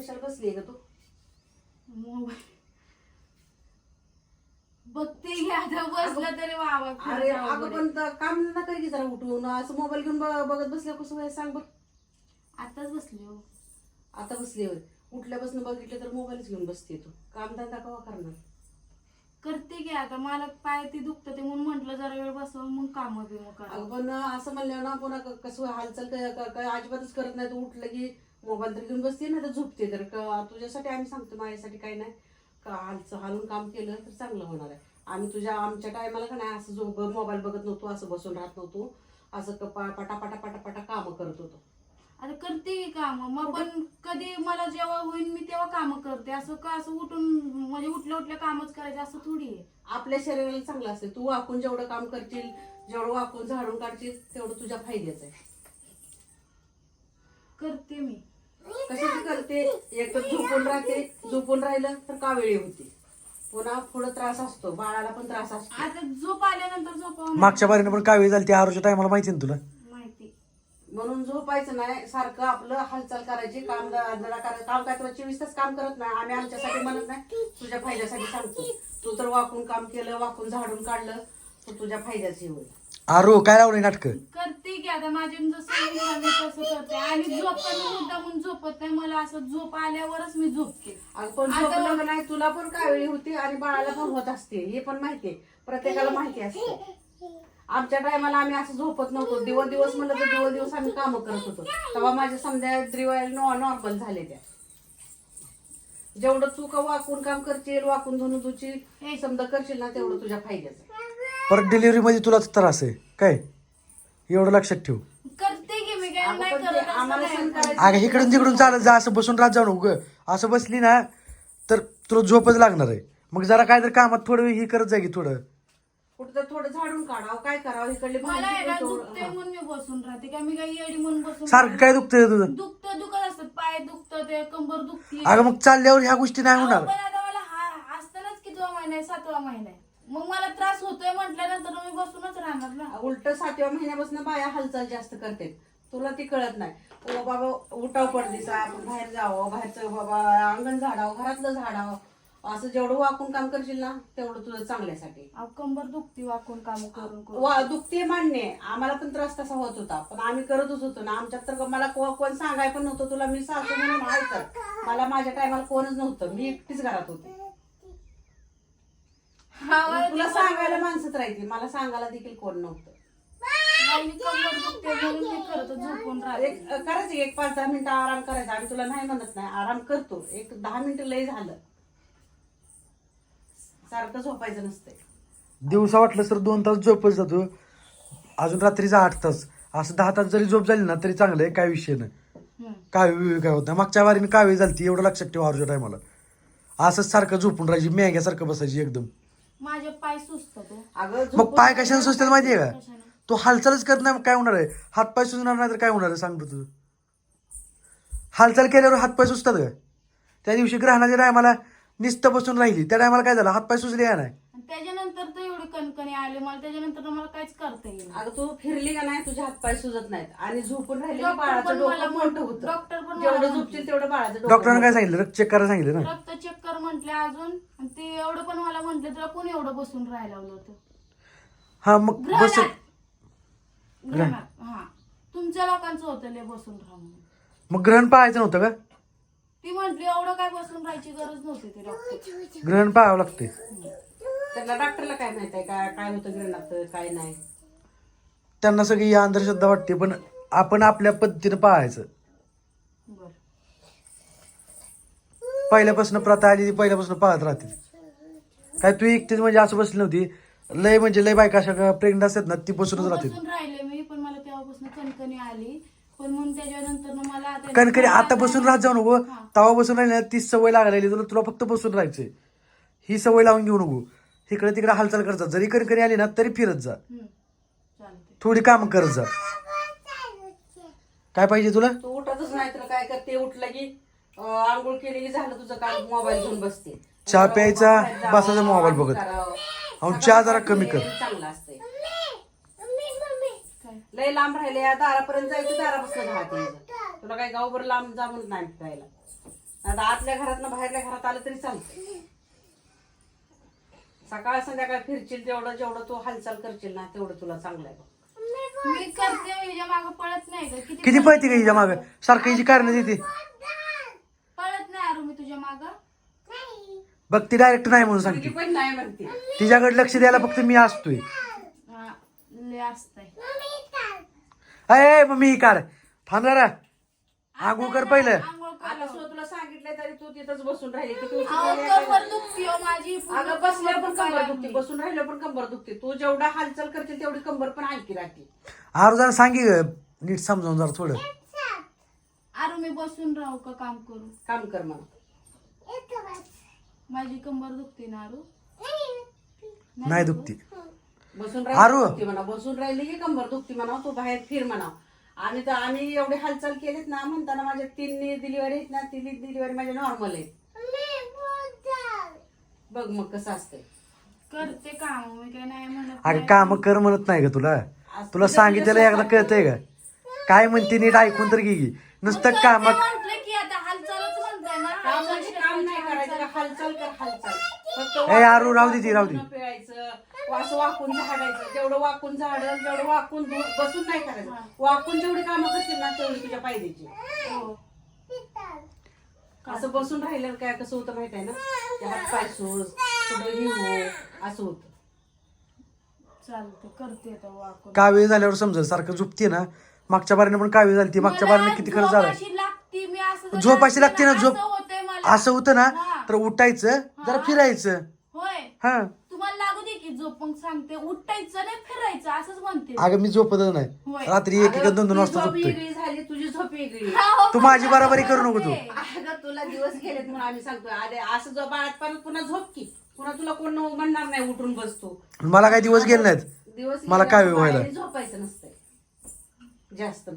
कशाला बसली का तू? मोबाईल. बघते आता बसलं तरी वावा अरे अगं पण त- काम धंदा कर की जरा उठून. असं मोबाईल घेऊन ब- बघत बसल्या कसं व्हायचं सांग बरं. आताच बसले हो. आता बसली होय. उठल्यापासून बघितलं तर मोबाईलच घेऊन बसते तू. काम धंदा कवा करणार? करते की आता. मला पाय ते दुखतं ते म्हणून म्हंटल जरा वेळ बसव मग काम बिम अगं करा पण असं म्हणलं ना पुन्हा क- कसं हालचाल काय- काय काय अजिबातच करत नाही. तू उठलं की मोबाईल तर घेऊन बसते ना तर झोपते. तर क- तुझ्यासाठी आम्ही सांगतो माझ्यासाठी काही नाही. का हालचं हालून काम केलं तर चांगलं होणार आहे. आम्ही तुझ्या आमच्या टायमाला का नाही असं झोप मोबाईल बघत नव्हतो असं बसून राहत नव्हतो. असं क- पा- पटा पटा पटा पटा कामं करत होतो. आता करते काम. मग पण कधी मला जेव्हा होईल मी तेव्हा काम करते. असं का असं उठून म्हणजे उठल्या उठल्या कामच करायचे असं थोडी आहे. आपल्या शरीराला चांगलं असते. तू वाकून जेवढं काम करशील जेवढं वाकून झाडून काढशील तेवढं तुझ्या फायद्याचं आहे. करते मी. कशाची करते? एक तर झोपून राहते. झोपून राहिलं तर कावेळी होती. पुन्हा पुढं त्रास असतो. बाळाला पण त्रास असतो. आता झोप आल्यानंतर झोपावं मागच्या बारीनं पण कावी झाली ती आरोच्या टायमाला माहिती ना तुला? माहिती. म्हणून झोपायचं नाही. सारखं आपलं हालचाल करायची काम ज- जरा करायचं. काम काय तुला चोवीस तास काम करत नाही. आम्ही आमच्यासाठी म्हणत नाही. तुझ्या फायद्यासाठी सांगतो. तू तर वाकून काम केलं वाकून झाडून काढलं तर तुझ्या फायद्याची होईल. आरो काय लावले नाटक? करते की आता माझ्या जसं होईल ना मी तसं करते. आणि झोपताना मुद्दा म्हणून झोपत नाही. मला असं झोप आल्यावरच मी झोपते अगं पण आता- झोपलं का नाही तुला पण कावेळी होती आणि बाळाला पण होत असते. हे पण माहितीये प्रत्येकाला माहिती असते. आमच्या टायमाला आम्ही असं झोपत नव्हतो. दिवस दिवस म्हणलं तर दिवस दिवस आम्ही कामं करत होतो. तेव्हा माझ्या समजा दिवाळी नॉर्मल झाले त्या. जेवढं तू का वाकून काम करशील वाकून धुणं धुची समजा करशील ना तेवढं तुझ्या फायद्याचं परत डिलिव्हरी मध्ये तुलाच त्रास आहे. काय? एवढं लक्षात ठेव. करते की मी काय? अगं नाही असं नाही. इकडून तिकडून चालत जा असं बसून राहत जाऊ नको गं. असं बसली ना तर तुला झोपच लागणार आहे. मग जरा काय तर कामात थोडं हे करत जा की थोडं. कुठं तर थोडं झाडून काढावं काय करावं इकडले मला आहे ना भाजी दुखते म्हणून मी बसून राहते. का मी काही येडी म्हणून बसून सारखं काय दुखतंय तुझं? दुखतं दुखत असतं. पाय दुखतं ते कंबर दुखती अगं मग चालल्यावर ह्या गोष्टी नाही होणार. पण आता मला हा असतानाच कितवा महिना आहे? सातवा महिना आहे. मग मला त्रास होतोय म्हटल्यानंतर मी बसूनच राहणार ना. उलट सातव्या महिन्यापासून बाया हालचाल जास्त करते तुला ती कळत नाही. ओ बाबा उठाव पडदिसा आपण बाहेर जावं बाहेरचं बाबा अंगण झाडावं घरातलं झाडावं. असं जेवढं वाकून काम करशील ना तेवढं तुझं चांगल्यासाठी. अहो, कंबर दुखती वाकून काम करून करून. वा दुखते मान्य आहे. आम्हाला पण त्रास तसा होत होता. पण आम्ही करतच होतो ना. आमच्यात तर मला को- कोण सांगाय पण नव्हतं. तुला मी सासू म्हणून मला माझ्या टायमाला कोणच नव्हतं. मी एकटीच घरात होते. तुला सांगायला माणसंच राहायची. मला सांगायला देखील कोण नव्हतं. बाई, मी कंबर दुखते म्हणून मी करत झोपून राहते. एक करायचं एक पाच दहा मिनिटं आराम करायचा. आम्ही तुला नाही म्हणत नाही आराम करतो. एक दहा मिनिटं लय झालं. सारखं झोपायचं नसतंय. दिवसा वाटलं तर दोन तास झोपच जातो. अजून रात्रीचा आठ तास. असं दहा तास जरी झोप झाली ना तरी चांगलं आहे काय विषय नाही. कावी काय होत नाही. मागच्या वारीने कावी झालती एवढं लक्षात ठेवा आरोच्या टायमाला असंच सारखं झोपून राहायची मेघ्यासारखं बसायची एकदम. माझे पाय सुचतात हो. अगं मग पाय कशाने सुचतात माहितीये का? कशाने? तो हालचालच करत नाही मग काय होणार आहे? हातपाय सुचणार नाही तर काय होणार आहे? सांग बरं तुझं. हालचाल केल्यावर हातपाय सुचतात का त्या दिवशी ग्रहणाच्या टायमाला निस्त बसून राहिली. त्या टायमाला काय झालं? हातपाय सुचले का नाही. आणि त्याच्यानंतर तर कणकणी आले मला त्याच्यानंतर मला काहीच करता येईल अगं तू फिरली का नाही? तुझे हातपाय सुजत नाहीत. आणि झोपून राहिले की डॉक्टर बाळाचं पण डोकं मोठं डॉक्टर होतं पण मला जेवढं झोपशील तेवढं बाळाचं डोकं डॉक्टरांनी काय. सांगितलं? रक्त चेक करायला सांगितलं ना? रक्त चेक कर म्हटले अजून. आणि ते एवढं पण मला म्हटले तुला कोणी एवढं बसून राहायला लावलं होतं? हा मग बस ग्रहणात ग्रहणात हा. तुमच्या लोकांचं होतं लय बसून राहा म्हणून मग ग्रहण पाहायचं नव्हतं का? ती म्हटली एवढं काय बसून राहायची गरज नव्हती ते डॉक्टर. ग्रहण पाहावं लागते त्यांना डॉक्टरला काय माहीत आहे? काय काय होतं ग्रहणात काय नाही? त्यांना सगळी ही अंधश्रद्धा वाटते पण आपण आपल्या पद्धतीनं पाहायचं. बर. पहिल्यापासून प्रथा आली ती पहिल्यापासून पाहत राहते काय तू एकटीच म्हणजे असं बसली नव्हती? लय म्हणजे लय बायका अशा प्रेग्नेंट असतात ना ती बसूनच राहते. बसून राहिले मी पण मला तेव्हापासून कणकणी आली. पण मग त्याच्यानंतर ना मला आता कणकरी आता बसून राहत जाऊ नको. हा. तवा बसून राहिली ना ती सवय लागायला तुला तुला फक्त बसून राहायचंय. ही सवय लावून घेऊ नको. इकडे तिकडे हालचाल करत जा. जरी कणकरी आली ना तरी फिरत जा. थोडी काम करत जा. काय पाहिजे तुला? तू उठतच नाही तर काय करते? उठलं की आंघोळ केली की झालं तुझं काम मोबाईल घेऊन बसते. चहा प्यायचा, बसायचा मोबाईल बघत. अहो, चहा जरा कमी कर. चांगलं असतंय. काय? लय लांब राहिले या दारापर्यंत जायचं दारापासून राहते. तुला काय गावभर लांब जा म्हणत नाही जायला आता आतल्या घरात ना बाहेरल्या घरात आलं तरी चालतं सकाळ संध्याकाळ फिरशील तेवढं जेवढं तू हालचाल करशील ना तेवढं तुला चांगलं आहे बघ. मी करते हिच्या मागं पळत नाही का किती किती पळते का हिच्या मागं? सारखं हिची कारण देते. पळत नाही अरू मी तुझ्या मागं. बघ ती डायरेक्ट नाही म्हणून सांगते. पण नाही म्हणते. तिच्याकडे लक्ष द्यायला फक्त मी असतोय. हा, लय असतंय. अय मम्मी ही काढ. थांब जरा. आंघोळ कर पहिलं. आंघोळ आता कर सुद्धा तुला सांगितलंय तरी तू तिथंच बसून राहिली. किती उशीर अहो, झाली आता? कंबर दुखती हो माझी. पूर्ण अगं बसल्यावर पण दुखायला कंबर दुखते लागली. बसून राहिलं पण कंबर दुखते. तू जेवढा हालचाल करशील तेवढी कंबर पण हलकी राहते. आरू जरा सांगी ग नीट समजावून जरा थोडं. अरू मी बसून राहू का काम करू? काम कर म्हणा माझी कंबर दुखते ना अरू नाही दुखती. बसून आरू. राहिली दुखते म्हणा बसून राहिली की कंबर दुखती म्हणा तू बाहेर फिर म्हणा. आम्ही तर आम्ही एवढे हालचाल केलीत ना म्हणताना माझ्या तीन डिलिव्हरी आहेत ना तिन्ही डिलिव्हरी माझ्या नॉर्मल आहेत. बघ मग कसं असतंय. करते काम मी काय नाही म्हणत अगं नाही. काम कर म्हणत नाही ग तुला? तुला सांगितलेलं एकदा कळतंय का? काय म्हणते नीट ऐकून तर घे की. नुसतं काम करते म्हटलं की आता हालचालच म्हणताय ना. काम म्हणजे काम नाही करायचं का हालचाल कर हालचाल. फक्त ए, आरू, राहू दे ती, राहू दे. पिळायचं. असं वाकून झाडायचं. जेवढं वाकून झाडल जेवढं वाकून बसून नाही करायचं. वाकून जेवढी कामं करतील ना तेवढी तुझ्या पायद्याची हो. असं बसून राहिलं काय कसं होतं माहीत आहे ना? हात पाय सूज कुठं ही हो असं होतं. चालतं करते आता वाकून. कावीळ झाल्यावर समजा सारखं झोपते ना? मागच्या बारीने पण कावीळ झाली ती? मागच्या बारीने किती खरं झालं? झोप अशी लागती मी असं जर झोप अशी लागते ना? असं झोप होतंय मला. असं होतं ना? हा. तर उठायचं जरा फिरायचं. होय. हा. झोप मग सांगते उठायचं नाही फिरायचं असंच म्हणते. अगं मी झोपतच होय. नाही रात्री एक एक दोन दोन वाजता झोप झोपतोय. वेगळी झाली तुझी झोप वेगळी. हा, तू माझी बराबरी करू नको तू. अगं तुला दिवस गेलेत म्हणून आम्ही सांगतो अरे असं जो बाळात परत पुन्हा झोप की. पुन्हा तुला कोण म्हणणार नाही उठून बसतो. मला काही दिवस गेले नाहीत. दिवस मला गेले काय व्हायला? बाहेर झोपायचं नसतंय. जास्त.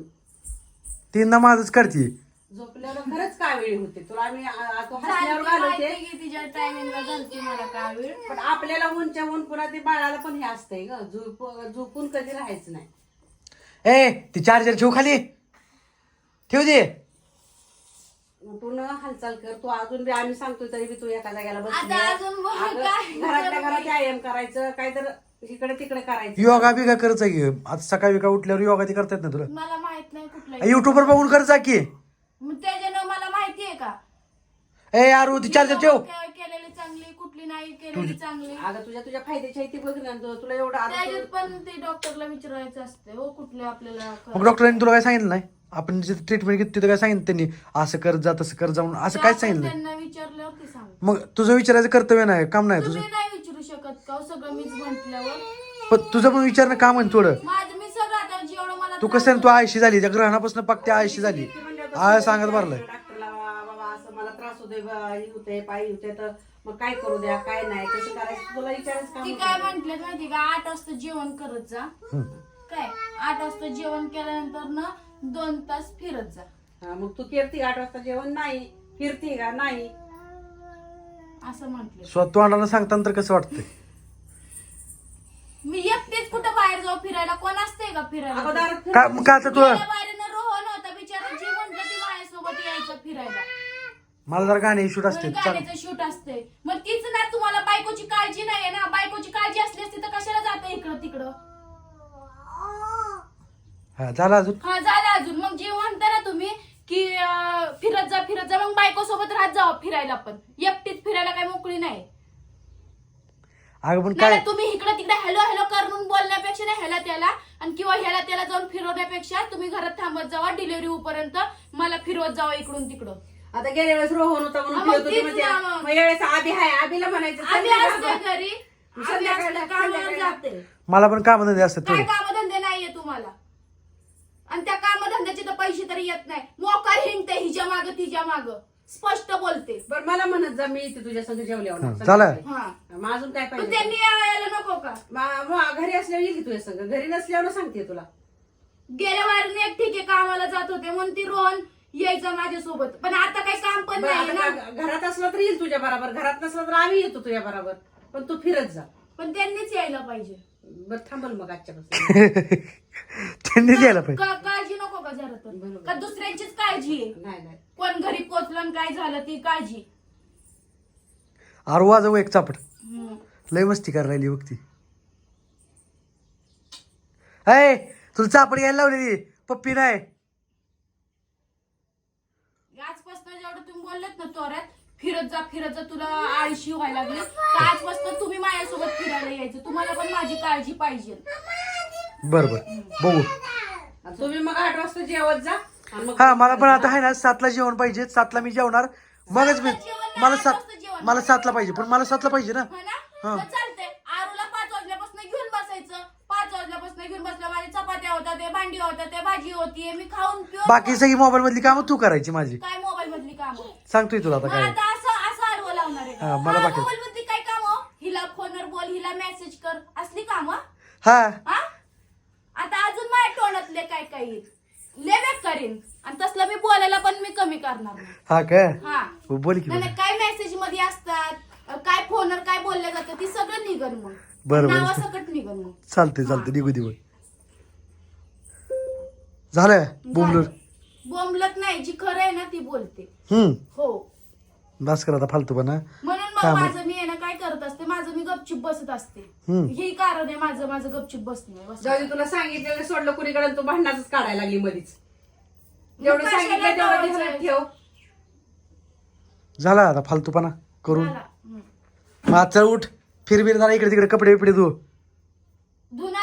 तीनदा माझंच करते झोपल्यावर खरंच काय वेळी होते. तुला आम्ही आ- आ- तू झालती हसल्यावर घालवते. माहिती की तिच्या टायमिंगला झालती मला काय वेळ पण आपल्याला उंच्या ऊन पुन्हा ते बाळाला पण हे असतंय ग. झोप झोपून कधी राहायचं नाही. ए ती चार्जर ठेव खाली. ठेव दे. उठून हालचाल कर. तू अजून बी आम्ही सांगतोय तरी बी तू एका जागेला आता अजून काय? घरातल्या घरात व्यायाम करायचं काय तर इकडे तिकडे करायचं. योगा बिगा करत जा की? आता सकाळी बिका उठल्यावर योगा ती करता येत ना तुला? मला माहीत नाही कुठलं युट्यूबवर बघून कर जा की. मग त्याच्यानं मला माहितीये का? ए यार ती चार्जर ठेव. के- केलेली चांगली कुठली नाही केलेली चांगली. अगं तुझ्या तुझ्या फायद्याची आहे ती बघ ना तू- तुला एवढं आता त्याच्यात तू- पण ते डॉक्टरला विचारायचं असते हो कुठले आपल्याला क- मग डॉक्टरांनी तुला काय सांगितलं नाही? आपण जिथे ट्रीटमेंट घेतो तिथं काय सांगितलं त्यांनी? असं कर जा तसं कर जाऊन असं आपण सांगितलं नाही. त्यांना विचारल्यावर ते सांग मग तुझं विचारायचं कर्तव्य नाही काम नाही तुझं. तुम्ही नाही विचारू शकत का हो? सगळं मीच म्हटल्यावर? पण तुझं पण विचारणं काम आहे थोडं. माझं मी सगळं आता जेवढं मला तू कसं आहे ना, तू आयशी झाली त्या ग्रहणापासून पक्की आयशी झाली. आय सांगत भरलाय. डॉक्टरला बाबा असं मला त्रास होतोय बा, हे होतंय पायी होते तर मग काय करू द्या काय नाही कसं करायचं? तुला विचारायचं ती. काय म्हंटल माहिती का? आठ वाजता जेवण करत जा. काय? आठ वाजता जेवण केल्यानंतर ना दोन तास फिरत जा. हा, मग तू फिरती आठ वाजता जेवण? नाही. फिरती का? नाही. असं म्हंटल. स्वतः तोंडानं सांगताना तर कसं वाटतंय? मी एकटेच कुठं बाहेर जाऊ फिरायला? कोण असते का फिरायला? अगोदर फिर- काय मग काय आता तुला गेल्या बारीनं रोहन होता बिचारा जी म्हटलं ती माझ्यासोबत यायचं फिरायला. मला जर गाणे शूट असते मग चाल गाण्याचं शूट असते मग तीच ना तुम्हाला बायकोची काळजी नाहीये ना. बायकोची काळजी असली असती तर कशाला जाते इकडं तिकडं? हा झालं अजून? हा झालं अजून. मग जे म्हणता ना तुम्ही की अं, फिरत जा फिरत जा. मग बायको सोबत राहत जावं फिरायला पण. एकटीच फिरायला काय मोकळी नाही. अगं पण काय नाही, तुम्ही इकडे तिकडे हॅलो हॅलो करून बोलण्यापेक्षा नाही ह्याला त्याला आणि किंवा ह्याला त्याला जाऊन फिरवण्यापेक्षा तुम्ही घरात थांबत जावा डिलिव्हरी होईपर्यंत मला फिरवत जावा इकडून तिकडं आता गेल्या वेळेस रोहन होता हा, म्हणून मग फिरत होती तीच म्हणते. ना मग. मग यावेळेस आबी हाय आबीला म्हणायचं आम्ही चल असते बाबा. घरी आम्ही संध्याकाळला- असते, कामावर संध्याकाळला. जाते मला पण कामधंदे असतात काय थोडे कामधंदे नाहीये तुम्हाला आणि त्या कामधंद्याचे तर पैसे तरी येत नाही मोकार हिंगते हिच्या माग तिच्या माग स्पष्ट बोलते. बरं मला म्हणत जा मी इथे तुझ्या संग जेवल्यावर झालं. हा मग अजून काय पण पाहिजे? त्यांनी यायला नको का? मा- मग घरी असल्यावर येईल की तुझ्या संग? घरी नसल्यावर सांगते तुला. गेल्या वारीने एक ठीक आहे कामाला जात होते म्हणून ती रोहन यायचा माझ्यासोबत. पण आता काही काम पण बरं, नाही आता ना. का- घरात असलं तर येईल तुझ्या बरोबर. घरात नसलं तर आम्ही येतो तुझ्या बरोबर. पण तू फिरत जा. पण त्यांनीच यायला पाहिजे. बरं थांबल मग आजच्यापासून त्यांनी द्यायला पाहिजे का- का बरोबर. का दुसऱ्यांचीच काळजी आहे? नाही नाही. कोण घरी पोचलं आणि काय झालं ती काळजी. आरू वाजव एक चापट. हम्म. लय मस्ती करायला राहिली बघ ती. अय तुला चापड घ्यायला लावलेली. पप्पी नाही. आजपासून जेवढं तुम्ही बोललेत ना तोऱ्यात फिरत जा फिरत जा तुला आळशी व्हायला लागली. तर आजपासून तुम्ही माझ्यासोबत फिरायला यायचं. तुम्हाला पण माझी काळजी पाहिजे. बर बर बघू. तुम्ही मग आठ वाजता जेवत जा. आणि मग हा मला पण आता आहे ना सातला जेवण पाहिजे सातला मी जेवणार. मगच मी मला सात. मला सातला पाहिजे पण मला सातला पाहिजे ना. हो. हा. आरूला पाच वाजल्यापासून घेऊन बसायचं. पाच वाजल्यापासून घेऊन बसलं माझ्या चपात्या होत्या ते भांडी होत्या ते भाजी होती मी खाऊन पिऊन बाकी सगळी मोबाईल मधली कामं तू करायची माझी. काय मोबाईल मधली काम? सांगतोय तुला आता काय. आता असं असं आडवं लावणार आहे हा, मला बाकी- मोबाईल मधली काय काम? हिला फोनवर बोल हिला मेसेज कर. असली काम? हा. हा आता अजून माझ्या तोंडातले काय काय येईल लेवेक करीन आणि तसलं मी बोलायला पण मी कमी करणार. नाही. हा काय हा. बोल की नाही, काय मेसेजमध्ये असतात? अ, काय फोनवर काय बोललं जातं? ती सगळं निघन मग. बरं, बरं. नावासकट निघन मग. चालते चालते निघू दे बघ झालं? बोंबलूर बोंबलत? नाही. जी खरं आहे ना ती बोलते. हम्म. हो. बस कर आता फालतू पण. म्हणून मग काम. माझं मी आहे ना काय करत असते? माझं मी गपचूप बसत असते. हम्म. हे कारण आहे माझं माझं गपचूप बसणे बस. जाऊ दे तुला सांगितलेलं सोडलं कुणीकडे तू भांडणाच काढायला लागली मधीच. झाला आता फालतूपणा करून. झाला. उठ. फिरबिर झाला इकडे तिकडे कपडे बिपडे धुव धुना